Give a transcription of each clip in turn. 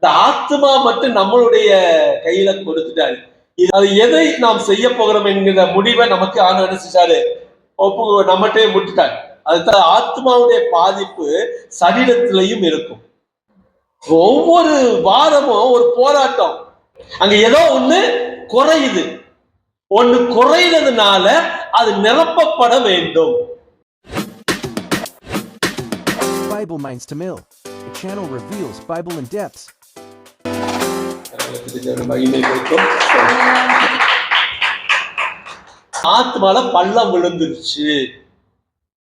இந்த ஆத்மா மட்டும் நம்மளுடைய கையில கொடுத்துட்டாரு. அது எதை நாம் செய்ய போகிறோம் என்கிற முடிவை நமக்கு ஆண்டு என்ன ஒப்பு நம்மகிட்டே முட்டுட்டாரு. அதுதான் ஆத்மாவுடைய பாதிப்பு சரீரத்திலையும் இருக்கும். ஒவ்வொரு வாரமும் ஒரு போராட்டம். அங்க ஏதோ ஒண்ணு குறையுது. ஒண்ணு குறையிறதுனால அது நிரப்பப்பட வேண்டும். Bible Minds to Mill. The channel reveals Bible in depth. மகிமை கொடுக்கும் ஆத்மால பள்ளம் விழுந்துருச்சு.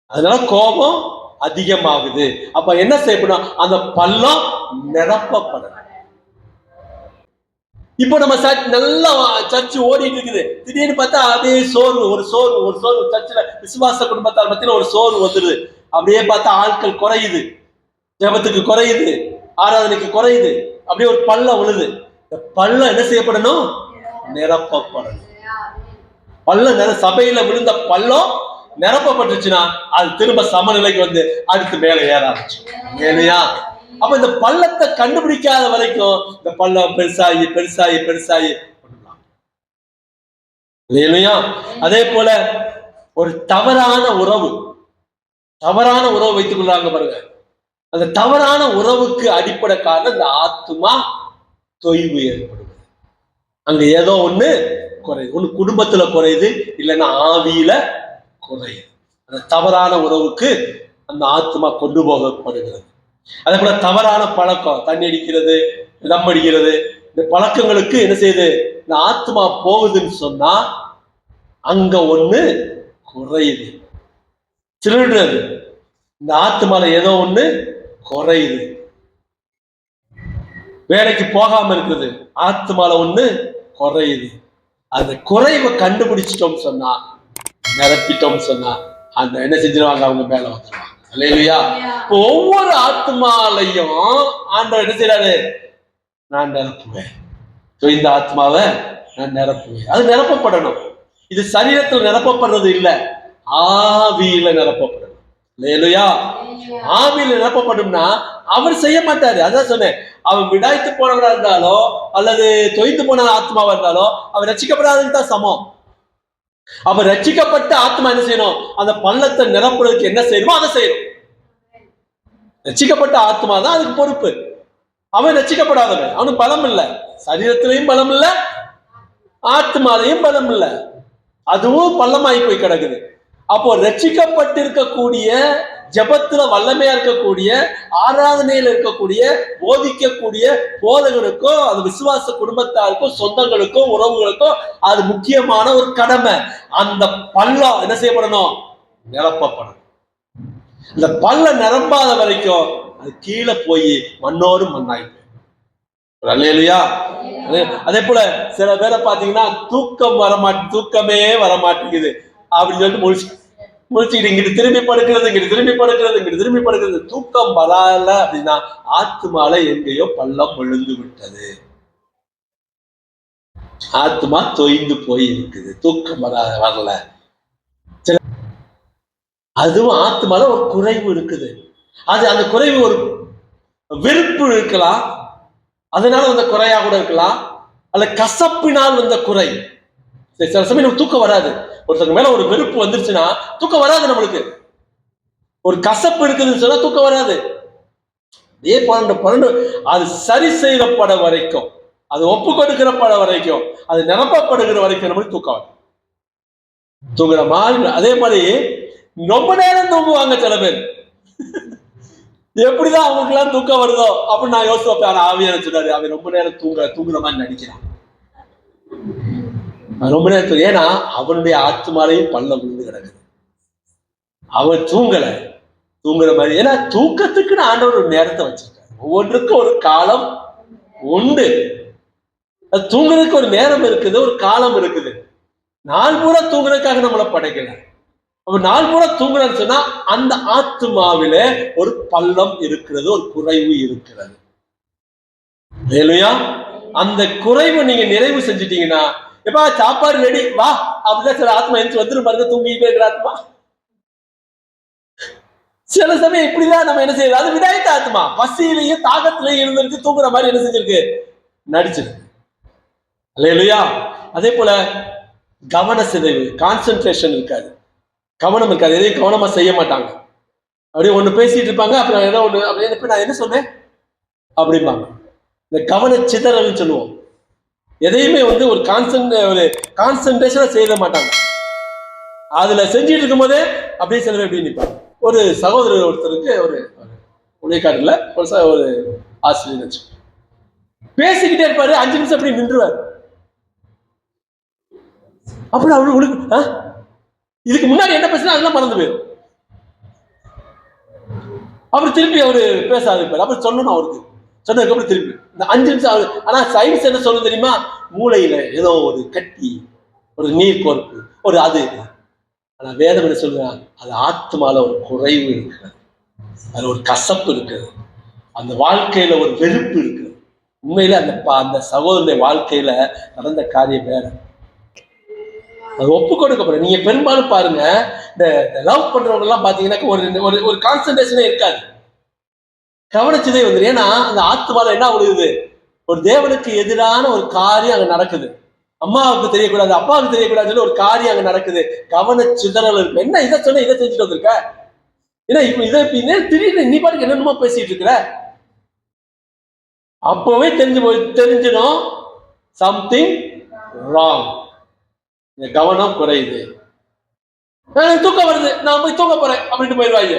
அதனால கோபம் அதிகமாகுது. அப்ப என்ன செய்யப்படும்? அந்த பள்ளம் நிரப்பப்படணும் இப்போ நம்ம சர்ச் நல்லா சர்ச் ஓடிட்டு இருக்குது. திடீர்னு பார்த்தா அப்படியே சோர்வு ஒரு சோர்வு ஒரு சோர்வு. சர்ச்சில் விசுவாச குடும்பத்தால் மத்தியில ஒரு சோர்வு வந்துடுது அப்படியே பார்த்தா ஆட்கள் குறையுது. ஜெபத்துக்கு குறையுது. ஆராதனைக்கு குறையுது. அப்படியே ஒரு பள்ளம் விழுது. பள்ளம் என்ன செய்யப்படணும்? நிரப்பப்படணும். பள்ளம் நிற சபையில விழுந்த பள்ளம் நிரப்பப்பட்டுச்சுன்னா அது திரும்ப சமநிலைக்கு வந்து அடுத்து மேலே ஏற ஆரம்பிச்சு இல்லையா? அப்ப இந்த பள்ளத்தை கண்டுபிடிக்காத வரைக்கும் இந்த பள்ளம் பெருசாகி பெருசாகி பெருசாகி இல்லையா? அதே போல ஒரு தவறான உறவு தவறான உறவு வைத்துக் கொள்றாங்க பாருங்க. அந்த தவறான உறவுக்கு அடிப்படை காரணம் இந்த ஆத்மா தொய்வு ஏற்படுது. அங்க ஏதோ ஒண்ணு குறையுது. ஒண்ணு குடும்பத்துல குறையுது இல்லைன்னா ஆவியில குறையுது. அந்த தவறான உறவுக்கு அந்த ஆத்மா கொண்டு போகப்படுகிறது. அதே போல தவறான பழக்கம் தண்ணி அடிக்கிறது தம் அடிக்கிறது இந்த பழக்கங்களுக்கு என்ன செய்யுது? இந்த ஆத்மா போகுதுன்னு சொன்னா அங்க ஒண்ணு குறையுது. திருடுறது. இந்த ஆத்மால ஏதோ ஒண்ணு குறையுது. வேலைக்கு போகாம இருக்குது ஆத்மால ஒண்ணு குறையுது. அந்த குறைவை கண்டுபிடிச்சிட்டோம் சொன்னா நிரப்பிட்டோம் சொன்னா அந்த என்ன செஞ்சிருவாங்க? அவங்க மேல வந்துருவாங்க. இல்லையா இப்போ ஒவ்வொரு ஆத்மாலையும் ஆண்டவர் என்ன செய்யறாரு நான் நிரப்புவேன். So, இந்த ஆத்மாவை நான் நிரப்புவேன். அது நிரப்பப்படணும். இது சரீரத்தில் நிரப்பப்படுறது இல்லை. ஆவியில நிரப்பப்படும் இல்லையா ஆவியில நிரப்பப்படும்னா அவர் செய்ய மாட்டாரு. அதான் சொன்னேன். அவர் விடாய்த்து போனவரா இருந்தாலோ அல்லது தொய்த்து போன ஆத்மாவா இருந்தாலோ அவர் ரசிக்கப்படாதுன்னு தான் சமம். அவர் ரட்சிக்கப்பட்ட ஆத்மா என்ன செய்யணும்? அந்த பள்ளத்தை நிரப்புறதுக்கு என்ன செய்யணுமோ அதை செய்யணும். ரட்சிக்கப்பட்ட ஆத்மா தான் அதுக்கு பொறுப்பு. அவன் ரட்சிக்கப்படாதவன். அவனுக்கு பலம் இல்லை. சரீரத்திலையும் பலம் இல்லை. ஆத்மாலையும் பலம் இல்லை. அதுவும் பள்ளமாகி போய் கிடக்குது. அப்போ ரட்சிக்கப்பட்டிருக்கக்கூடிய ஜபத்துல வல்லமையா இருக்கக்கூடிய ஆராதனையில இருக்கக்கூடிய போதிக்கக்கூடிய போதகனுக்கோ அது விசுவாச குடும்பத்தாருக்கும் சொந்தங்களுக்கும் உறவுகளுக்கோ அது முக்கியமான ஒரு கடமை. அந்த பள்ளம் என்ன செய்யப்படணும் நிரப்பப்படணும் இந்த பல்ல நிரம்பாத வரைக்கும் அது கீழே போய் மண்ணோடு மண்ணாய் இல்லையா அதே போல சில பேரை பாத்தீங்கன்னா தூக்கம் வரமாட்டு தூக்கமே வரமாட்டேங்குது. அப்படின்னு சொல்லிட்டு முடிச்சு முடிச்சுக்கிட்டு இங்கிட்டு திரும்பி படுக்கிறது இங்கிட்டு திரும்பி படுக்கிறது இங்கிட்டு திரும்பி படுக்கிறது. தூக்கம் வரல அப்படின்னா ஆத்துமால எங்கேயோ பள்ளம் விழுந்து விட்டது. ஆத்மா தொய்ந்து போய் இருக்குது. தூக்கம் வராத வரல. அதுவும் ஆத்மால ஒரு குறைவு இருக்குது. அது அந்த குறைவு ஒரு வெறுப்பு இருக்கலாம். அதனால வந்த குறையா கூட இருக்கலாம். அல்ல கசப்பினால் வந்த குறை. சில சமயம் நமக்கு தூக்கம் வராது. ஒருத்தருக்கு மேல ஒரு வெறுப்பு வந்துருச்சுன்னா தூக்கம் வராது நம்மளுக்கு. ஒரு கசப்பு இருக்குதுன்னு சொன்னா தூக்கம் வராது. ஏ பன்னெண்டு பன்னெண்டு அது சரி செய்யப்பட வரைக்கும். அது ஒப்பு கொடுக்கிறப்பட வரைக்கும். அது நிரப்பப்படுகிற வரைக்கும் நம்மளுக்கு தூக்கம் வரும் தூங்குற மாதிரி அதே மாதிரி ரொம்ப நேரம் தூங்குவாங்க சில பேர். எப்படிதான் அவங்களுக்கு எல்லாம் தூக்கம் வருதோ அப்படின்னு நான் யோசிச்சு வைப்பேன் ஆவியான சொன்னாரு அவன் ரொம்ப நேரம் தூங்க தூங்குற மாதிரி நடிக்கிறான். ரொம்ப நேரத்தில் ஏன்னா அவனுடைய ஆத்மாலையும் பள்ளம் விழுந்து கிடக்குது. அவன் தூங்கல. தூங்குற மாதிரி ஏன்னா தூக்கத்துக்குன்னு ஆண்டவர் ஒரு நேரத்தை வச்சிருக்காரு. ஒவ்வொன்றுக்கும் ஒரு காலம் உண்டு. தூங்குறதுக்கு ஒரு நேரம் இருக்குது ஒரு காலம் இருக்குது. நாள் பூரா தூங்குறதுக்காக நம்மளை படைக்கல. அப்ப நாள் பூரா தூங்குறன்னு சொன்னா அந்த ஆத்மாவில ஒரு பள்ளம் இருக்கிறது ஒரு குறைவு இருக்கிறது. அந்த குறைவு நீங்க நிறைவு செஞ்சிட்டீங்கன்னா எப்பா சாப்பாடு ரெடி வா அப்படிதான் சில ஆத்மா எந்திரிச்சு வந்துரும் பாருங்க தூங்கிட்டே இருக்கிற ஆத்மா. சில சமயம் இப்படிதான் நம்ம என்ன செய்யறது? அது விடாயத்த ஆத்மா. பசியிலையும் தாகத்திலையும் இருந்திருக்கு தூங்குற மாதிரி என்ன செஞ்சிருக்கு? நடிச்சிருக்கு. இல்லையா அதே போல கவன சிதைவு கான்சென்ட்ரேஷன் இருக்காது. கவனம் இருக்காது. எதையும் கவனமா செய்ய மாட்டாங்க. அப்படியே ஒண்ணு பேசிட்டு இருப்பாங்க அப்புறம் ஏதோ ஒண்ணு அப்படியே நான் என்ன சொன்னேன்? அப்படிம்பாங்க. இந்த கவன சிதறல்னு சொல்லுவோம். எதையுமே வந்து ஒரு கான்சென்ட் ஒரு கான்சன்ட்ரேஷனாக செய்ய மாட்டாங்க. அதில் செஞ்சுட்டு இருக்கும்போதே அப்படியே சில பேர் எப்படி நிற்பாங்க ஒரு சகோதரர் ஒருத்தருக்கு ஒரு உழைக்காட்டில் ஒரு ச- ஒரு ஆசிரியர் வச்சு பேசிக்கிட்டே இருப்பாரு அஞ்சு நிமிஷம் அப்படி நின்றுவார். அப்புறம் அவரு உனக்கு இதுக்கு முன்னாடி என்ன பேசினா அதெல்லாம் மறந்து போயிடும் அப்புறம் திருப்பி அவரு பேச ஆரம்பிப்பார். அப்புறம் சொல்லணும் அவருக்கு. சொன்னதுக்கு அப்புறம் திருப்பி. இந்த அஞ்சு நிமிஷம் ஆனா சயின்ஸ் என்ன சொல்லணும் தெரியுமா? மூளையில ஏதோ ஒரு கட்டி ஒரு நீர் கோர்ப்பு ஒரு அது ஆனா வேதம் என்ன சொல்லுறாங்க அது ஆத்மால ஒரு குறைவு இருக்குது அது ஒரு கசப்பு இருக்குது அந்த வாழ்க்கையில ஒரு வெறுப்பு இருக்குது. உண்மையில அந்த ப- அந்த சகோதரனுடைய வாழ்க்கையில நடந்த காரியம் வேற. அது ஒப்பு கொடுக்கப்படும் நீங்க பெரும்பாலும் பாருங்க இந்த லவ் பண்றவங்க எல்லாம் பாத்தீங்கன்னா ஒரு ஒரு ஒரு கான்சன்ட்ரேஷனே இருக்காது. கவனிச்சதே வந்துடும் ஏன்னா அந்த ஆத்மால என்ன விழுகுது ஒரு தேவனுக்கு எதிரான ஒரு காரியம் அங்க நடக்குது. அம்மாவுக்கு தெரியக்கூடாது அப்பாவுக்கு தெரியக்கூடாதுன்னு ஒரு காரியம் அங்க நடக்குது. கவன சிதறல் இருக்கு. என்ன இதை சொன்ன இதை செஞ்சுட்டு வந்திருக்க? ஏன்னா இப்ப இதை இப்ப இன்னும் திடீர்னு நீ பாட்டுக்கு என்னென்னமோ பேசிட்டு இருக்கிற? அப்பவே தெரிஞ்சு போய் தெரிஞ்சிடும் சம்திங் ராங் கவனம் குறையுது. எனக்கு தூக்கம் வருது. நான் போய் தூங்க போறேன் அப்படின்ட்டு போயிடுவாங்க.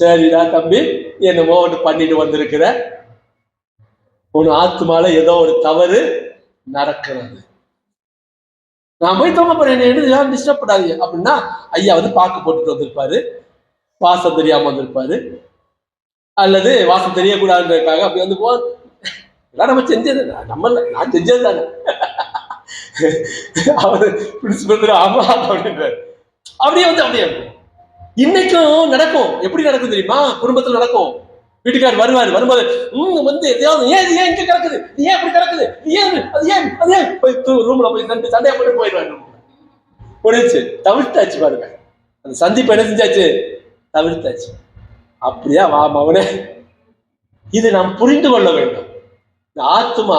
சரிடா தம்பி என்னமோ ஒன்று பண்ணிட்டு வந்திருக்கிற. உன் ஆத்மால ஏதோ ஒரு தவறு நடக்கிறது. நான் போய் தூங்க போறேன். என்ன யாரும் டிஸ்டர்ப் பண்ணாதீங்க. அப்படின்னா ஐயா வந்து பாக்கு போட்டுட்டு வந்திருப்பாரு. வாசம் தெரியாம வந்திருப்பாரு. அல்லது வாசம் தெரியக்கூடாதுன்றதுக்காக அப்படி வந்து போ இதெல்லாம் நம்ம செஞ்சது. நம்ம நான் செஞ்சது தானே. அவர் பிரின்சிபல் ஆமா அப்படின்றாரு. அப்படியே வந்து அப்படியே இன்னைக்கும் நடக்கும். எப்படி நடக்கும் தெரியுமா? குடும்பத்தில் நடக்கும். வீட்டுக்காரர் வருவாரு வரும்போது ம் வந்து எதையாவது ஏன் இது ஏன் இங்க கிடக்குது? இது ஏன் இப்படி கிடக்குது? இது ஏன் அது ஏன்? அது ஏன்? போய் ரூம்ல போய் சண்டை சண்டையா போட்டு போயிடுவாரு முடிஞ்சு தவிர்த்தாச்சு பாருங்க. அந்த சந்திப்பு என்ன செஞ்சாச்சு? தவிர்த்தாச்சு. அப்படியா வா மவனே. இது நாம் புரிந்து கொள்ள வேண்டும். இந்த ஆத்மா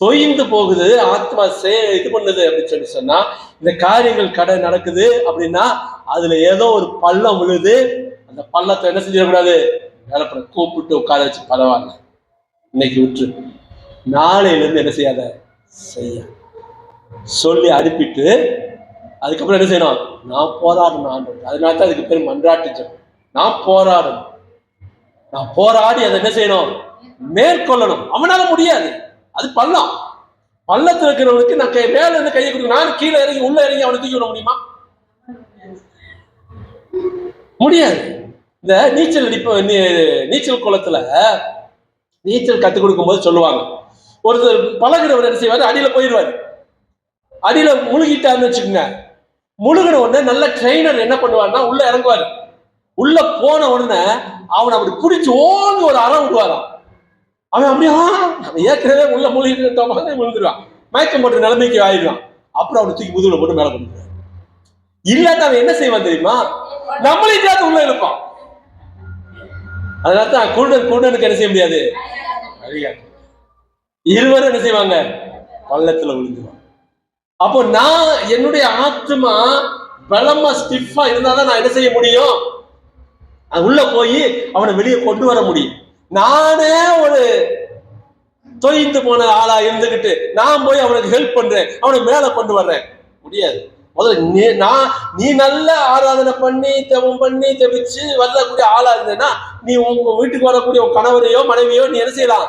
தொய்ந்து போகுது ஆத்மா சே இது பண்ணுது அப்படின்னு சொல்லி சொன்னா இந்த காரியங்கள் கடை நடக்குது அப்படின்னா அதுல ஏதோ ஒரு பள்ளம் விழுது. அந்த பள்ளத்தை என்ன செஞ்சிடக்கூடாது? நிலப்பட கூப்பிட்டு உட்கார வச்சு பரவாயில்ல. இன்னைக்கு விட்டுரு. நாளையிலேருந்து என்ன செய்யாத? செய்ய. சொல்லி அனுப்பிட்டு அதுக்கப்புறம் என்ன செய்யணும்? நான் போராடணும் ஆண்டு அதனால தான் அதுக்கு பேர் மன்றாட்டு ஜெபம். நான் போராடணும். நான் போராடி அதை என்ன செய்யணும்? மேற்கொள்ளணும். அவனால முடியாது. அது பள்ளம். பள்ளத்துல இருக்கிறவனுக்கு நான் கை மேல இருந்து கையை கொடுக்க நான் கீழே இறங்கி உள்ள இறங்கி அவனை தூக்கி விட முடியுமா? முடியாது. இந்த நீச்சல் அடிப்ப நீ- நீச்சல் குளத்துல நீச்சல் கத்துக் கொடுக்கும்போது சொல்லுவாங்க. ஒருத்தர் பழகிறவர் என்ன செய்வாரு? அடியில் போயிடுவாரு. அடியில் முழுகிட்டாருன்னு வச்சுக்கோங்க. முழுகின உடனே நல்ல ட்ரெயினர் என்ன பண்ணுவாருன்னா உள்ள இறங்குவாரு. உள்ள போன உடனே அவனை அப்படி பிடிச்சி ஓங்கி ஒரு அறம் விடுவாராம். அவன் அப்படியே அவன் ஏற்கனவே உள்ள மூழ்கிட்டு விழுந்துருவான். மயக்கம் போட்ட நிலைமைக்கு ஆயிடுவான். அப்புறம் அவனை தூக்கி முதுகுல போட்டு மேலே கொண்டு இல்லாத அவன் என்ன செய்வான் தெரியுமா? நம்மளே சேர்த்து உள்ள இழுப்பான். அதனால தான் குருடன் குருடனுக்கு என்ன செய்ய முடியாது? இருவரும் என்ன செய்வாங்க? பள்ளத்துல விழுந்துவாங்க அப்போ நான் என்னுடைய ஆத்மா பலமா ஸ்டிஃபா இருந்தாதான் நான் என்ன செய்ய முடியும்? அது உள்ள போய் அவனை வெளியே கொண்டு வர முடியும். நானே ஒரு தொய்ந்து போன ஆளா இருந்துகிட்டு நான் போய் அவனுக்கு ஹெல்ப் பண்றேன். அவனை மேல கொண்டு வர்றேன். முடியாது. முதல்ல நீ நான் நீ நல்ல ஆராதனை பண்ணி தவம் பண்ணி ஜெபிச்சு வரக்கூடிய ஆளா இருந்தேன்னா நீ உங்க வீட்டுக்கு வரக்கூடிய உன் கணவரையோ மனைவியோ நீ என்ன செய்யலாம்?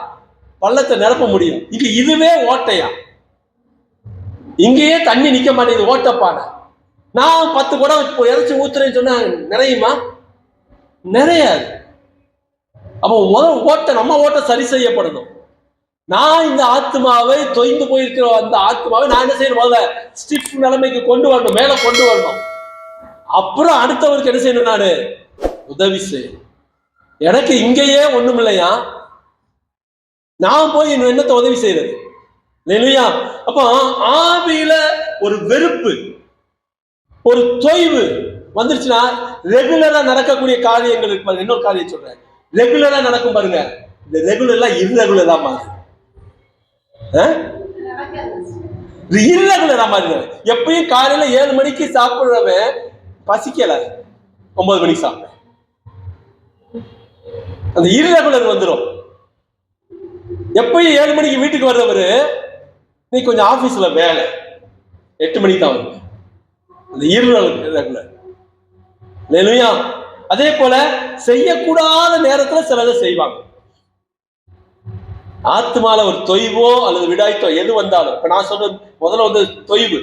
பள்ளத்தை நிரப்ப முடியும். இது இதுவே ஓட்டையா? இங்கேயே தண்ணி நிக்க மாட்டேங்குது ஓட்டப்பாட நான் பத்து குடம் இப்போ இறைச்சி ஊத்துறேன்னு சொன்னா நிறையுமா? நிறையாது. அப்போ முதல் ஓட்ட நம்ம ஓட்ட சரி செய்யப்படணும். நான் இந்த ஆத்மாவை தொய்ந்து போயிருக்கிற அந்த ஆத்மாவை நான் என்ன செய்யணும் முதல்ல ஸ்டிஃப் நிலைமைக்கு கொண்டு வரணும் மேல கொண்டு வரணும். அப்புறம் அடுத்தவருக்கு என்ன செய்யணும் நானு? உதவி செய்யணும். எனக்கு இங்கேயே ஒண்ணும் இல்லையா? நான் போய் என்னத்தை உதவி செய்யறது இல்லையா? அப்போ ஆவியில ஒரு வெறுப்பு ஒரு தொய்வு வந்துருச்சுன்னா ரெகுலரா நடக்கக்கூடிய காரியங்கள் இருக்கு பாருங்க. இன்னொரு காரியம் சொல்றேன். ரெகுலரா நடக்கும் பாருங்க. இந்த ரெகுலர்ல இர்ரெகுலரா மாறுது இர்ரெகுலரா மாதிரி எப்பயும் காலையில ஏழு மணிக்கு சாப்பிடுறவன் பசிக்கல. ஒன்பது மணிக்கு சாப்பிட அந்த இர்ரெகுலர் வந்துடும் எப்பயும் ஏழு மணிக்கு வீட்டுக்கு வர்றவர் நீ கொஞ்சம் ஆபீஸ்ல வேலை. எட்டு மணிக்கு தான் வருங்க அந்த இர்ரெகுலர் இல்லையா அதே போல செய்யக்கூடாத நேரத்துல சிலதை செய்வாங்க. ஆத்மால ஒரு தொய்வோ அல்லது விடாய்த்தோ எது வந்தாலும் இப்ப நான் சொல்றது முதல்ல வந்து தொய்வு.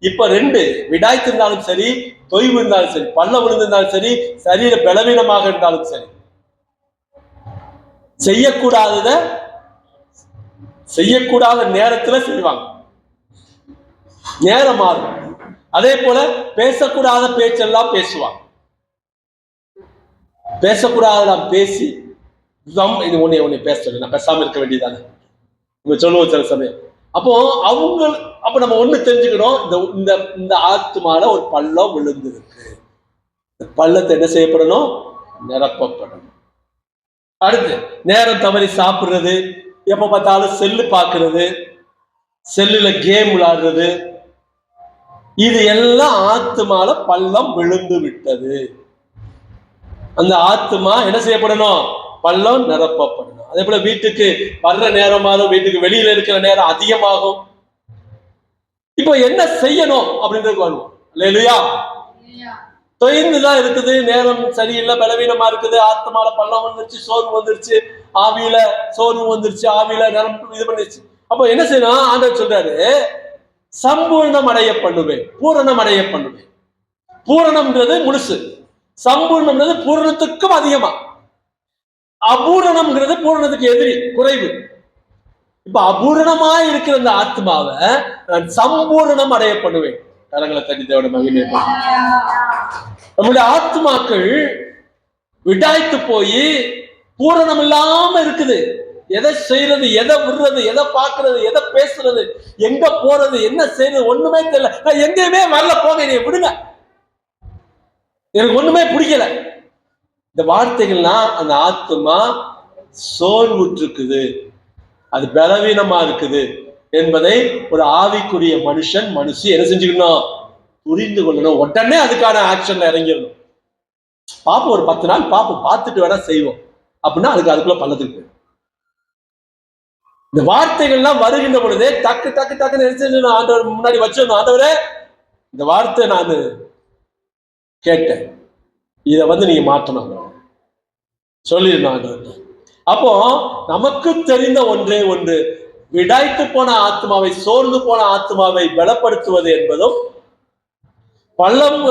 இப்ப ரெண்டு விடாய்த்து இருந்தாலும் சரி தொய்வு இருந்தாலும் சரி பள்ள விழுந்திருந்தாலும் சரி சரீர பலவீனமாக இருந்தாலும் சரி. செய்யக்கூடாதத செய்யக்கூடாத நேரத்துல செய்வாங்க. நேரம் மாறும். அதே போல பேசக்கூடாத பேச்செல்லாம் பேசுவாங்க. பேசக்கூடாதெல்லாம் பேசி தம் இது ஒன்று உன்னை பேச சொல்லு நான் பேசாமல் இருக்க வேண்டியதானே இவங்க சொல்லுவோம் சில சமயம். அப்போ அவங்க அப்ப நம்ம ஒண்ணு தெரிஞ்சுக்கணும். இந்த இந்த இந்த ஆத்மால ஒரு பள்ளம் விழுந்திருக்கு. இந்த பள்ளத்தை என்ன செய்யப்படணும்? நிரப்பப்படணும். அடுத்து நேரம் தவறி சாப்பிடுறது. எப்ப பார்த்தாலும் செல்லு பார்க்கறது. செல்லுல கேம் விளாடுறது இது எல்லாம் ஆத்துமால பள்ளம் விழுந்து விட்டது. அந்த ஆத்துமா என்ன செய்யப்படணும்? பள்ளம் நிரப்பப்படணும். அதே போல வீட்டுக்கு வர்ற நேரமாகும் வீட்டுக்கு வெளியில இருக்கிற நேரம் அதிகமாகும். இப்போ என்ன செய்யணும் அப்படின்றது வருவோம். இல்லையா தொய்ந்துதான் இருக்குது நேரம் சரியில்லை பலவீனமா இருக்குது ஆத்மால பள்ளம் வந்துருச்சு சோர்வு வந்துருச்சு ஆவியில சோர்வு வந்துருச்சு ஆவியில நிரம்ப இது பண்ணிருச்சு. அப்போ என்ன செய்யணும்? ஆண்டவர் சொல்றாரு சம்பூர்ணம் அடைய பண்ணுவேன் பூரணம் அடைய பண்ணுவேன் பூரணம்ன்றது முழுசு. சம்பூர்ணம்ன்றது பூரணத்துக்கும் அதிகமா. அபூரணம்ங்கிறது பூரணத்துக்கு எதிரி குறைவு. இப்ப அபூரணமா இருக்கிற அந்த ஆத்மாவை நான் சம்பூரணம் அடைய பண்ணுவேன் கரங்களை தட்டி தேவட மகிமை நம்முடைய ஆத்மாக்கள் விடாய்த்து போய் பூரணம் இல்லாம இருக்குது. எதை செய்யறது எதை விடுறது எதை பார்க்கறது எதை பேசுறது எங்க போறது என்ன செய்யறது ஒண்ணுமே தெரியல. நான் எங்கேயுமே வரல போங்க நீ விடுங்க. எனக்கு ஒண்ணுமே பிடிக்கல. இந்த வார்த்தைகள்லாம் அந்த ஆத்மா சோர்வுற்றுக்குது அது பலவீனமா இருக்குது என்பதை ஒரு ஆவிக்குரிய மனுஷன் மனுஷி என்ன செஞ்சுக்கணும்? புரிந்து கொள்ளணும். உடனே அதுக்கான ஆக்ஷன்ல இறங்கிடணும். பாப்போம் ஒரு பத்து நாள் பாப்போம். பார்த்துட்டு வேணா செய்வோம். அப்படின்னா அதுக்கு அதுக்குள்ள பள்ளத்துக்கு இந்த வார்த்தைகள்லாம் வருகின்ற பொழுதே டக்கு டக்கு டக்குன்னு என்ன செஞ்சு ஆண்டவர் முன்னாடி வச்சிருந்தோம் ஆண்டவரே இந்த வார்த்தை நான் கேட்டேன். இதை வந்து நீங்க மாற்றணும். சொல்லியிருந்தாங்க. அப்போ நமக்கு தெரிந்த ஒன்றே ஒன்று விடாய்த்து போன ஆத்மாவை சோர்ந்து போன ஆத்மாவை பலப்படுத்துவது என்பதும் பள்ளம்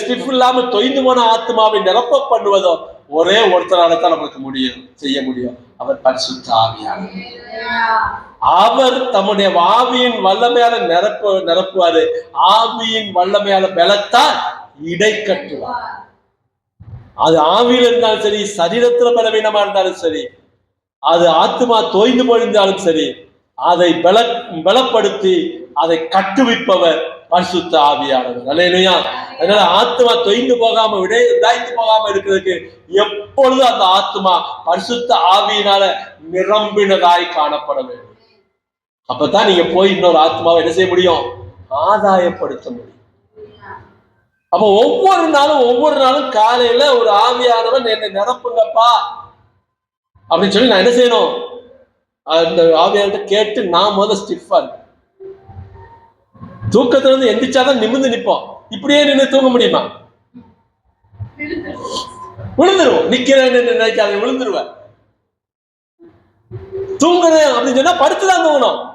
ஸ்டிஃப் இல்லாம தொய்ந்து போன ஆத்மாவை நிரப்ப பண்ணுவதும் ஒரே ஒருத்தரால தான் நமக்கு முடியும் செய்ய முடியும். அவர் பரிசுத்த ஆவியான அவர் தம்முடைய ஆவியின் வல்லமையால நிரப்பு நிரப்புவாரு. ஆவியின் வல்லமையால பலத்தால் இடை கட்டுவார் அது ஆவியில் இருந்தாலும் சரி சரீரத்துல பலவீனமா இருந்தாலும் சரி அது ஆத்மா தோய்ந்து போயிருந்தாலும் சரி அதை பல பலப்படுத்தி அதை கட்டுவிப்பவர் பரிசுத்த ஆவியானவர். அல்லையா அதனால ஆத்மா தொய்ந்து போகாம விடை தாய்த்து போகாம இருக்கிறதுக்கு எப்பொழுதும் அந்த ஆத்மா பரிசுத்த ஆவியினால நிரம்பினதாய் காணப்பட வேண்டும். அப்பதான் நீங்க போய் இன்னொரு ஆத்மாவை என்ன செய்ய முடியும்? ஆதாயப்படுத்த முடியும். அப்ப ஒவ்வொரு நாளும் ஒவ்வொரு நாளும் காலையில ஒரு ஆவியானவன் என்னை நிரப்புங்கப்பா. அப்படின்னு சொல்லி நான் என்ன செய்யணும்? அந்த ஆவியானத்தை கேட்டு நான் முதல்ல ஸ்டிஃபா இருக்கேன் தூக்கத்துல இருந்து எந்திரிச்சாதான் நிமிர்ந்து நிற்போம் இப்படியே நின்று தூங்க முடியுமா? விழுந்துருவோம். நிக்கிறேன்னு நினைக்காத விழுந்துருவேன். தூங்குறேன் அப்படின்னு சொன்னா படுத்துதான் தூங்கணும்.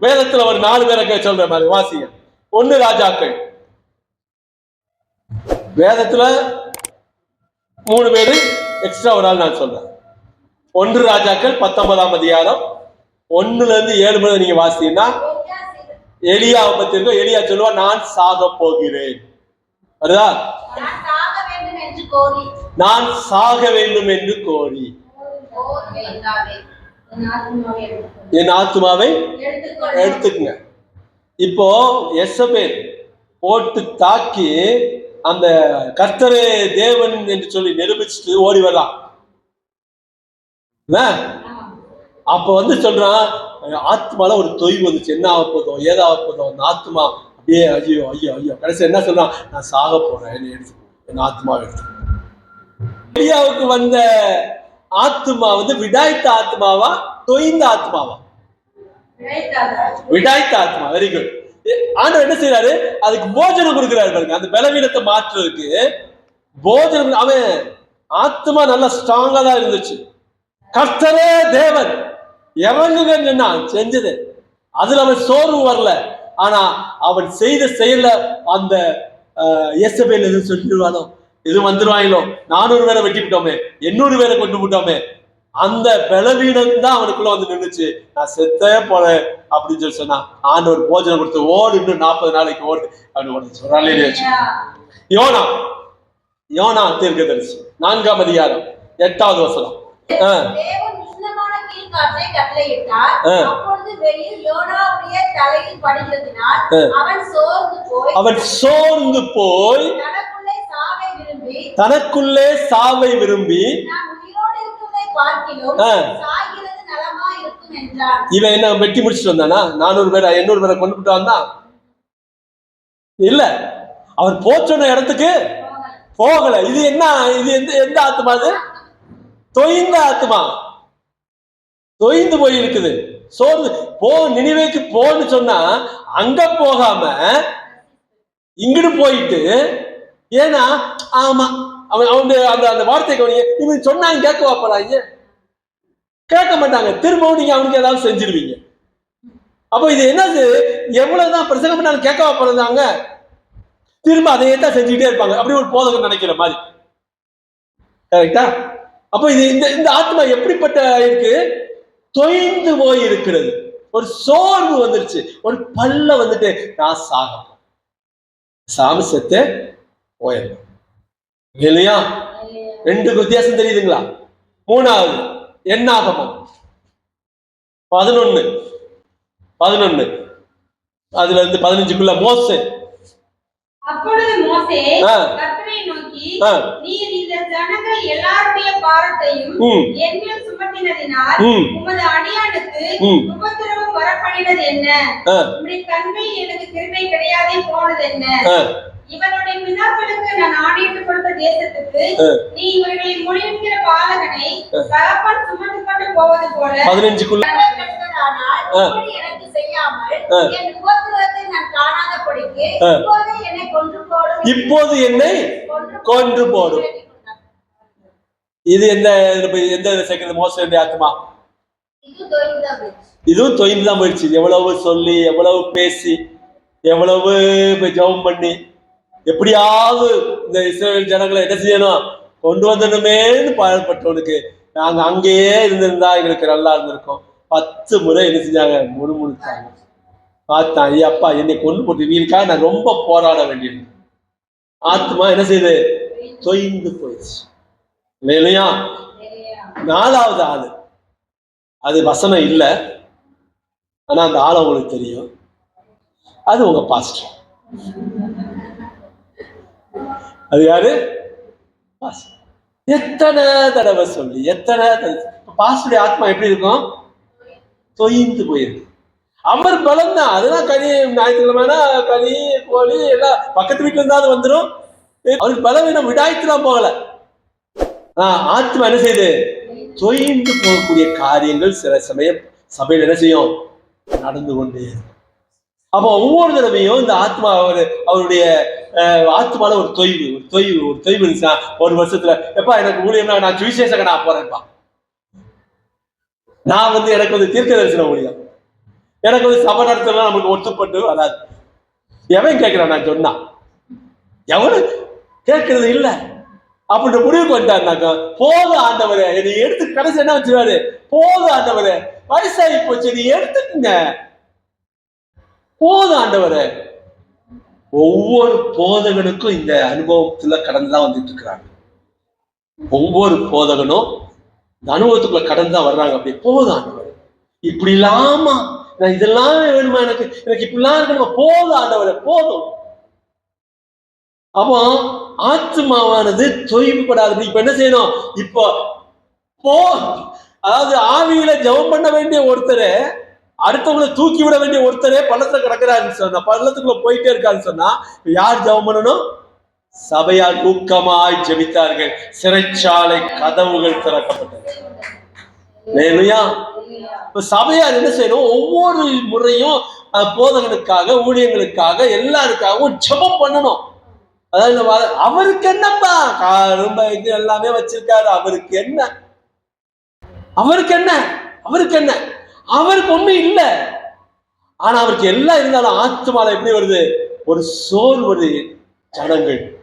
வேதத்துல ஒரு நாலு பேரை சொல்ற மாதிரி வாசிங்க. ஒண்ணு ராஜாக்கள். வேதத்துல மூணு பேரு எக்ஸ்ட்ரா ஒரு ஆள் நான் சொல்றேன். ஒன்று ராஜாக்கள் பத்தொன்பதாம் அதிகாரம். ஒண்ணுல இருந்து ஏழு மணி நீங்க வாசித்தீங்கன்னா எலியாவை பத்தி இருக்கும் எலியா சொல்லுவா நான் சாக போகிறேன். வருதா? நான் சாக வேண்டும் என்று கோரி. என் ஆத்மாவை. எடுத்துக்குங்க. இப்போ எசபேல் போட்டு தாக்கி அந்த கர்த்தரே தேவன் என்று சொல்லி நிரூபிச்சுட்டு ஓடி வரலாம்? அப்ப வந்து சொல்றான் ஆத்மால ஒரு தொய்வு வந்துச்சு. என்ன ஆக போதோ ஏதாக போதோ அந்த ஆத்மா அப்படியே ஐயோ ஐயோ ஐயோ. கடைசி என்ன சொல்றான்? நான் சாக போறேன் என்னை எடுத்து என் ஆத்மாவை எடுத்து எலியாவுக்கு வந்த ஆத்மா வந்து விடாய்த்த ஆத்மாவா தொய்ந்த ஆத்மாவா? விடாய்த்த ஆத்மா. வெரி குட் ஆண்டவர் என்ன செய்யறாரு அதுக்கு போஜனம் கொடுக்கிறாரு பாருங்க. அந்த பலவீனத்தை மாற்றுறதுக்கு போஜனம் அவன் ஆத்மா நல்லா ஸ்ட்ராங்கா தான் இருந்துச்சு. கர்த்தரே தேவன் எவனுங்க என்ன செஞ்சது. அதுல அவன் சோர்வு வரல. ஆனா அவன் செய்த செயல்ல அந்த எஸ்எபேல் எதுவும் சொல்லிடுவானோ? எதுவும் வந்துருவாங்களோ நானூறு பேரை வெட்டி விட்டோமே எண்ணூறு பேரை கொண்டு விட்டோமே அந்த பலவீனம் தான் அவனுக்குள்ள வந்து நின்னுச்சு. நான் செத்தே போறேன் அப்படின்னு சொல்லி சொன்னா ஆண்டவர் போஜனம் கொடுத்து ஓடு இன்னும் நாற்பது நாளைக்கு ஓடு. அப்படின்னு சொல்றாலே யோனா யோனா தீர்க்கதரிசி நான்காம் அதிகாரம் எட்டாவது வசனம். அவன் சோர்ந்து போய் தனக்குள்ளே சாவை விரும்பி இவன் என்ன வெட்டி முடிச்சுட்டு வந்தானா? நானூறு பேரை எண்ணூறு பேரை கொண்டு விட்டு வந்தான்? இல்ல. அவர் போச்சொன்ன இடத்துக்கு போகல. இது என்ன இது எந்த எந்த ஆத்மா அது? தொய்ந்த ஆத்மா. தொய்ந்து போய் இருக்குது சோர்ந்து. போ நினைவேக்கு போன்னு சொன்னா அங்க போகாம இங்கிட்டு போயிட்டு ஏன்னா ஆமா அவன் அவனுடைய அந்த அந்த வார்த்தை கவனிங்க. இவங்க சொன்னாங்க கேட்க வாப்பறாங்க கேட்க மாட்டாங்க. திரும்பவும் நீங்க அவனுக்கு ஏதாவது செஞ்சிருவீங்க. அப்போ இது என்னது? எவ்வளவுதான் பிரசங்கம் பண்ணாலும் கேட்க வாப்பறாங்க திரும்ப அதையே தான் செஞ்சுக்கிட்டே இருப்பாங்க. அப்படி ஒரு போதகம் நினைக்கிற மாதிரி. கரெக்டா அப்போ இது இந்த இந்த ஆத்மா எப்படிப்பட்ட இருக்கு? தொய்ந்து போய் இருக்கிறது. ஒரு சோர்வு வந்துருச்சு. ஒரு பல்ல வந்துட்டு நான் சாக சாமி செத்து போயிடணும். இல்லையா ரெண்டு வித்தியாசம் தெரியுதுங்களா மூணாவது என்னாகமம் பதினொன்னு பதினொன்னு அதுல இருந்து பதினஞ்சுக்குள்ள மோசே அப்பொழுது மோசே. கர்த்தரை நோக்கி. நீர் இந்த ஜனங்கள் எல்லாருடைய பாரத்தையும். என்மேல் சுமத்தினதினால். உமது அடியானுக்கு. உபத்திரவம் என்ன உம்முடைய கண்களில் எனக்கு கிருபை கிடையாதே போனது என்ன இவனுடைய பிதாக்களுக்கு நான் ஆணையிட்டு கொடுத்த தேசத்துக்கு. நீ இவர்களை மொழிகிற பாலகனை தகப்பன் சுமந்து கொண்டு போவது போல பதினஞ்சுக்குள்ள. எனக்கு செய்யாமல். என் நான். இப்போதே என்னை கொன்று போடும். இப்போது என்னை கொன்று போடும். இது எந்த எந்த சேர்க்கிறது மோசடி ஆத்மா. இதுவும் தொய்ந்து தான் போயிடுச்சு எவ்வளவு சொல்லி எவ்வளவு பேசி எவ்வளவு ஜெபம் பண்ணி எப்படியாவது இந்த இஸ்ரேல் ஜனங்களை என்ன செய்யணும்? கொண்டு வந்துடணுமேன்னு பாடப்பட்டவனுக்கு நாங்க அங்கேயே இருந்திருந்தா எங்களுக்கு நல்லா இருந்திருக்கும். பத்து முறை என்ன செஞ்சாங்க? முணுமுணுத்தாங்க பார்த்தான் ஐயா அப்பா என்னை கொண்டு போட்டு நீருக்காக நான் ரொம்ப போராட வேண்டியது. ஆத்மா என்ன செய்யுது தொய்ந்து போயிடுச்சு. இல்லையா? நாலாவது ஆளு. அது வசனம் இல்லை. ஆனா அந்த ஆள் உங்களுக்கு தெரியும். அது உங்க பாஸ்டர் அது யாரு? பாஸ்டர் எத்தனை தடவை சொல்லி எத்தனை பாசுடைய ஆத்மா எப்படி இருக்கும்? தொய்ந்து போயிருக்கு. அவர் பலம் தான். அதுதான் கனி ஞாயிற்றுக்கிழமைனா கனி கோழி எல்லாம் பக்கத்து வீட்டுல இருந்தாலும் வந்துடும் அவருக்கு பலவீனம் விடாய்த்துலாம் போகல. ஆஹ் ஆத்மா என்ன செய்யுது? தொய்ந்து போகக்கூடிய காரியங்கள் சில சமயம் சபையில் என்ன செய்யும்? நடந்து கொண்டே இருக்கும். அப்போ ஒவ்வொரு தடவையும் இந்த ஆத்மா அவர் அவருடைய ஆத்மால ஒரு தொய்வு ஒரு தொய்வு ஒரு தொய்வு இருந்துச்சுன்னா ஒரு வருஷத்துல எப்பா எனக்கு ஊழியம்னா நான் சுவிசேஷக்க நான் போறேன்ப்பா. நான் வந்து எனக்கு வந்து தீர்க்க தரிசன ஊழியம். எனக்கு வந்து சபை நடத்தலாம் நமக்கு ஒத்துப்பட்டு வராது. எவன் கேட்கிறான்? நான் சொன்னா. எவனு? கேட்கறது இல்ல. அப்படின்ற முடிவுக்கு வந்துட்டாருனாக்கா போதும் ஆண்டவரே என்னை எடுத்து கடைசி என்ன வச்சிருவாரு? போதும் ஆண்டவரே வயசாகி போச்சு நீ எடுத்துக்குங்க. போதும் ஆண்டவரே. ஒவ்வொரு போதகனுக்கும் இந்த அனுபவத்துல கடந்துதான் வந்துட்டு இருக்கிறாங்க ஒவ்வொரு போதகனும் இந்த அனுபவத்துக்குள்ள கடந்து தான் வர்றாங்க. அப்படி போதும் ஆண்டவரே. இப்படி இல்லாமா நான் இதெல்லாம் வேணுமா எனக்கு? எனக்கு இப்படிலாம் இருக்கணுமா? போதும் ஆண்டவரே போதும். அப்போ ஆத்மாவானது தொய்வுபடாது இப்ப என்ன செய்யணும்? இப்போ போ அதாவது ஆவியில ஜெபம் பண்ண வேண்டிய ஒருத்தரை அடுத்தவங்களை தூக்கி விட வேண்டிய ஒருத்தரே பள்ளத்துல கிடக்குறாருன்னு சொன்னா பள்ளத்துக்குள்ள போயிட்டே இருக்காருன்னு சொன்னா யார் ஜபம் பண்ணணும்? சபையால் ஊக்கமாய் ஜெபித்தார்கள். சிறைச்சாலை கதவுகள் திறக்கப்பட்டது. இல்லையா இப்ப சபையார் என்ன செய்யணும்? ஒவ்வொரு முறையும் போதகனுக்காக ஊழியர்களுக்காக எல்லாருக்காகவும் ஜெபம் பண்ணணும். அதாவது நம்ம அவருக்கு என்னப்பா? காரும் எல்லாமே வச்சிருக்காரு. அவருக்கு என்ன? அவருக்கு என்ன? அவருக்கு என்ன? அவருக்கு ஒண்ணும் இல்ல. ஆனா அவருக்கு எல்லாம் இருந்தாலும் ஆத்துமால எப்படி வருது? ஒரு சோல் வருது. ஜனங்கள்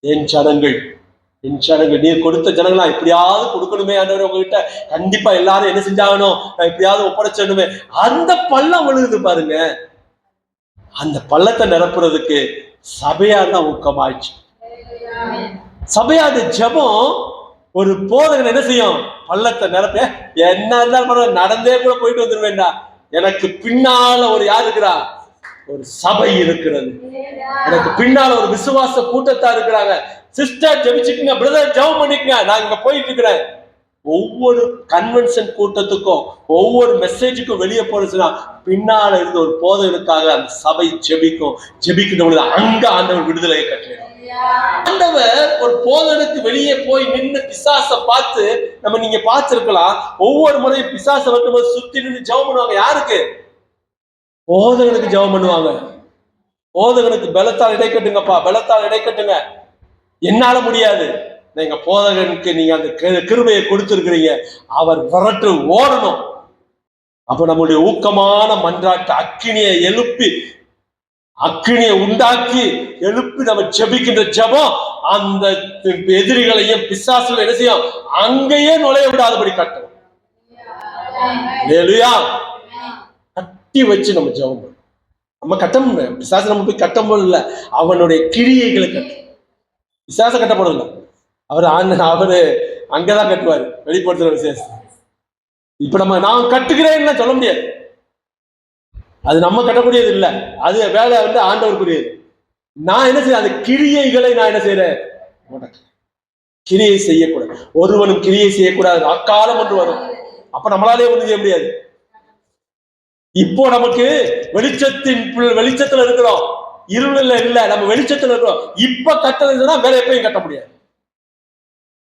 என் ஜனங்கள் என் ஜனங்கள். நீ கொடுத்த ஜனங்களா எப்படியாவது கொடுக்கணுமே ஆண்டவர் உங்ககிட்ட. கண்டிப்பா எல்லாரும் என்ன செஞ்சாகணும்? நான் எப்படியாவது ஒப்படைச்சிடணுமே. அந்த பள்ளம் விழுகுது பாருங்க. அந்த பள்ளத்தை நிரப்புறதுக்கு சபையார் தான் ஊக்கமாயிடுச்சு. சபையாத ஜெபம் ஒரு போதகன் என்ன செய்யும்? பள்ளத்தை நிரப்ப என்ன இருந்தாலும் பரவாயில்ல, நடந்தே கூட போயிட்டு வந்துருவேண்டா எனக்கு பின்னால ஒரு யார் இருக்கிறா? ஒரு சபை இருக்கிறது. எனக்கு பின்னால ஒரு விசுவாச கூட்டத்தா இருக்கிறாங்க. சிஸ்டர் ஜெபிச்சுக்குங்க பிரதர் ஜெபம் பண்ணிக்கங்க. நான் இங்க போயிட்டு இருக்கிறேன். ஒவ்வொரு கன்வென்ஷன் கூட்டத்துக்கும் ஒவ்வொரு மெசேஜுக்கும் வெளியே போறதுன்னா பின்னால இருந்து ஒரு போதகனுக்காக அந்த சபை ஜெபிக்கும். ஜெபிக்கிறவங்களுக்கு அங்க ஆண்டவர் விடுதலையை கட்டளையிடும் ஆண்டவர் ஒரு போதனுக்கு வெளியே போய் நின்று பிசாச பார்த்து நம்ம நீங்க பார்த்திருக்கலாம் ஒவ்வொரு முறையும் பிசாச வரும்போது சுத்தி நின்று ஜெபம் பண்ணுவாங்க. யாருக்கு? போதகனுக்கு ஜெபம் பண்ணுவாங்க. போதகனுக்கு பலத்தால் இடைக்கட்டுங்கப்பா பலத்தால் இடைக்கட்டுங்க என்னால முடியாது. நீங்க போதகனுக்கு நீங்க அந்த கிரு- கொடுத்துருக்கிறீங்க. அவர் விரட்டு ஓடணும். அப்ப நம்முடைய ஊக்கமான மன்றாட்டு அக்கினியை எழுப்பி அக்கினியை உண்டாக்கி எழுப்பி நம்ம ஜெபிக்கின்ற ஜபம் அந்த எதிரிகளையும் பிசாசுல என்ன செய்யும்? அங்கேயே நுழைய விடாதபடி கட்டணும். ஹalleluya. கட்டி வச்சு நம்ம ஜபம் பண்ணணும். நம்ம கட்டம் பிசாசு நம்ம போய் கட்டம் இல்லை அவனுடைய கிரியைகளை கட்டும் பிசாச கட்டப்படல அவர் ஆண் அவரு அங்கதான் கட்டுவார். வெளிப்படுத்துற விசேஷம். இப்ப நம்ம நான் கட்டுகிறேன்னு சொல்ல முடியாது. அது நம்ம கட்டக்கூடியது இல்லை. அது வேலை வந்து ஆண்டவருக்குரியது. நான் என்ன செய்யறேன் அந்த கிரியைகளை நான் என்ன செய்யறேன் கிரியை செய்யக்கூடாது. ஒருவனும் கிரியை செய்யக்கூடாது. அக்காலம் ஒன்று வரும். அப்ப நம்மளாலே ஒன்று செய்ய முடியாது. இப்போ நமக்கு வெளிச்சத்தின் வெளிச்சத்துல இருக்கிறோம். இருள் இல்ல நம்ம வெளிச்சத்துல இருக்கிறோம். இப்ப கட்டுறதுன்னா வேற எப்பயும் கட்ட முடியாது.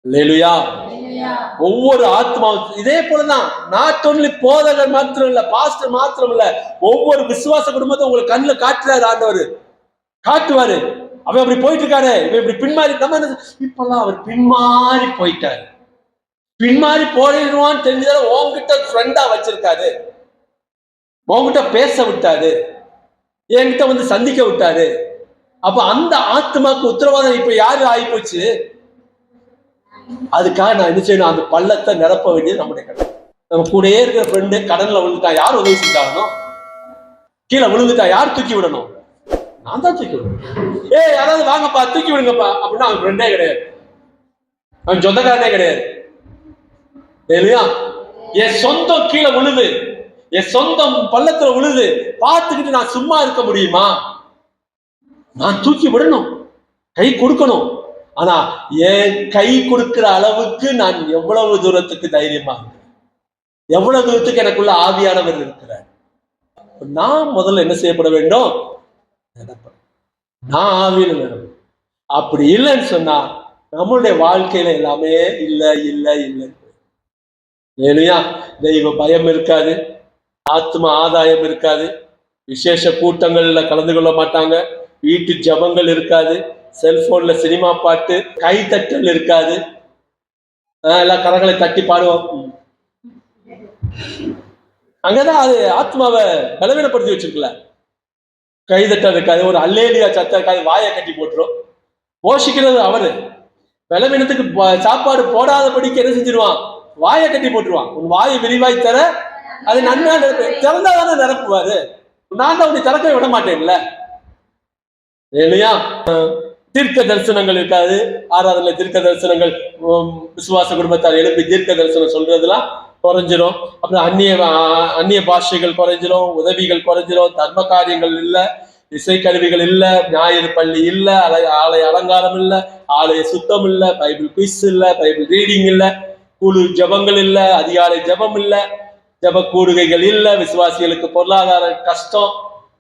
இல்லையா ஒவ்வொரு ஆத்மா இதே போலதான் நாட் ஒன்லி போதகர் மாத்திரம் இல்ல பாஸ்டர் மாத்திரம் இல்ல ஒவ்வொரு விசுவாச குடும்பத்தை உங்களுக்கு கண்ணுல காட்டுறாரு ஆண்டவர். காட்டுவாரு. அவன் அப்படி போயிட்டு இருக்காரு இவன் இப்படி பின்மாறி நம்ம இப்பெல்லாம் அவர் பின்மாறி போயிட்டாரு. பின்மாறி போயிடுவான்னு தெரிஞ்சுதால உன்கிட்ட ஃப்ரெண்டா வச்சிருக்காரு. உன்கிட்ட பேச விட்டாரு. என்கிட்ட வந்து சந்திக்க விட்டாரு. அப்ப அந்த ஆத்மாக்கு உத்தரவாதம் இப்ப யாரு ஆயிப்போச்சு அதுக்காக நான் என்ன செய்யணும்? அந்த பள்ளத்தை நிரப்ப வேண்டியது நம்முடைய கடமை. நம்ம கூடயே இருக்கிற ஃப்ரெண்டு கடன்ல விழுந்துட்டா யார் உதவி செஞ்சாலும்? கீழே விழுந்துட்டா யார் தூக்கி விடணும்? நான் தான் தூக்கி விடணும். ஏய் யாராவது வாங்கப்பா தூக்கி விடுங்கப்பா அப்படின்னா அவன் ஃப்ரெண்டே கிடையாது. அவன் சொந்தக்காரனே கிடையாது. இல்லையா என் சொந்தம் கீழே விழுது. என் சொந்தம் பள்ளத்துல விழுது. பார்த்துக்கிட்டு நான் சும்மா இருக்க முடியுமா? நான் தூக்கி விடணும். கை கொடுக்கணும். ஆனா என் கை கொடுக்கிற அளவுக்கு நான் எவ்வளவு தூரத்துக்கு தைரியமா இருக்கிறேன்? எவ்வளவு தூரத்துக்கு எனக்குள்ள ஆவியானவர் இருக்கிறார்? நான் முதல்ல என்ன செய்யப்பட வேண்டும்? நான் ஆவியில் நிரப்பணும் அப்படி இல்லைன்னு சொன்னா நம்மளுடைய வாழ்க்கையில எல்லாமே இல்லை இல்லை இல்லை. ஏனையா தெய்வ பயம் இருக்காது ஆத்ம ஆதாயம் இருக்காது விசேஷ கூட்டங்கள்ல கலந்து கொள்ள மாட்டாங்க வீட்டு ஜபங்கள் இருக்காது செல்போன்ல சினிமா பாட்டு கைத்தட்டல் இருக்காது. ஆஹ் எல்லாம் கரங்களை தட்டி பாடுவோம். அங்கதான் அது ஆத்மாவை பலவீனப்படுத்தி வச்சிருக்கல கைதட்டல் இருக்காது. ஒரு அல்லேலியா சத்தம் இருக்காது வாயை கட்டி போட்டுரும். போஷிக்கிறது அவரு. பலவீனத்துக்கு சாப்பாடு போடாதபடிக்கு என்ன செஞ்சிருவான்? வாயை கட்டி போட்டுருவான். உன் வாயை விரிவாய் தர அது நன்மையா நிரப்பு. திறந்தா தானே நிரப்புவாரு. நான் தான் உன்னை திறக்க விட மாட்டேன்ல. இல்லையா தீர்க்க தரிசனங்கள் இருக்காது. ஆராதனை தீர்க்க தரிசனங்கள் விசுவாச குடும்பத்தார் எழுப்பி தீர்க்க தரிசனம் சொல்றதெல்லாம் குறைஞ்சிரும். அப்புறம் அந்நிய அந்நிய பாஷைகள் குறைஞ்சிரும் உதவிகள் குறைஞ்சிரும் தர்ம காரியங்கள் இல்லை இசை கருவிகள் ஞாயிறு பள்ளி இல்லை அலை- ஆலய அலங்காரம் இல்லை ஆலய சுத்தம் இல்லை பைபிள் குயிஸ் இல்லை பைபிள் ரீடிங் இல்லை குழு ஜெபங்கள் இல்லை அதிகாலை ஜெபம் இல்லை ஜப கூடுகைகள் இல்லை விசுவாசிகளுக்கு பொருளாதார கஷ்டம்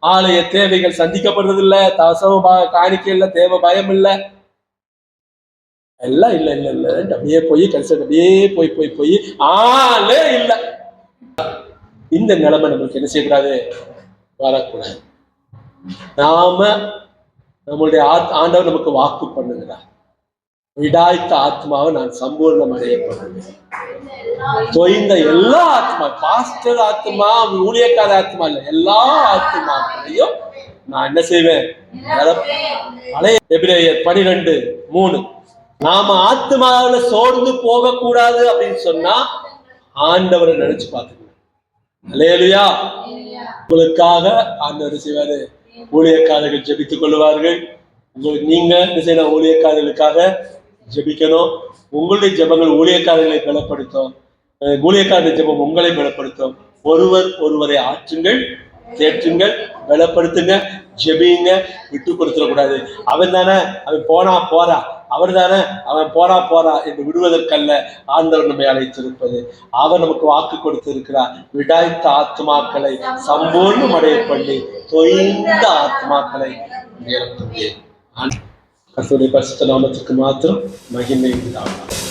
ஆலய தேவைகள் சந்திக்கப்படுறது இல்ல தசம காணிக்கை இல்லை தேவை பயம் இல்ல. எல்லாம் இல்ல இல்ல இல்ல. அப்படியே போய் கடைசியில் அப்படியே போய் போய் போய் ஆளே இல்ல. இந்த நிலைமை நம்மளுக்கு என்ன செய்யக்கூடாது? வரக்கூடாது. நாம நம்மளுடைய ஆண்டவர் நமக்கு வாக்கு பண்ணுகிறார். விடாய்த்த ஆத்மாவை நான் சம்பூர்ணம் அடையப்படுவேன் தொய்ந்த எல்லா ஆத்மா பாஸ்டர் ஆத்மா ஊழியக்கார ஆத்மா இல்ல எல்லா ஆத்மாக்களையும் நான் என்ன செய்வேன்? பழைய எபிரேயர் பனிரெண்டு மூணு. நாம ஆத்மாவில சோர்ந்து போக கூடாது அப்படின்னு சொன்னா ஆண்டவரை நினைச்சு பார்த்துக்கணும். அல்லேலுயா. உங்களுக்காக ஆண்டவர் செய்வாரு? ஊழியக்காரர்கள் ஜெபித்துக் கொள்வார்கள் உங்களுக்கு நீங்க என்ன செய்யணும் ஊழியக்காரர்களுக்காக ஜெபிக்கணும். உங்களுடைய ஜெபங்கள் ஊழியக்காரர்களை பலப்படுத்தும். அஹ் ஊழியக்காரர்கள் ஜெபம் உங்களை பலப்படுத்தும். ஒருவர் ஒருவரை ஆற்றுங்கள் தேற்றுங்கள் பலப்படுத்துங்க ஜெபிங்க விட்டு கொடுத்துடக்கூடாது. அவன் தானே அவன் போனா போறா. அவர் தானே அவன் போறா போறா என்று விடுவதற்கல்ல ஆண்டவர் நம்மை அழைத்திருப்பது. அவர் நமக்கு வாக்கு கொடுத்திருக்கிறார். விடாய்த்த ஆத்மாக்களை சம்பூர்ணம் அடைய பண்ணி தொய்ந்த ஆத்மாக்களை Afrodite, parece que está na aula de climática, mas que nem que dá.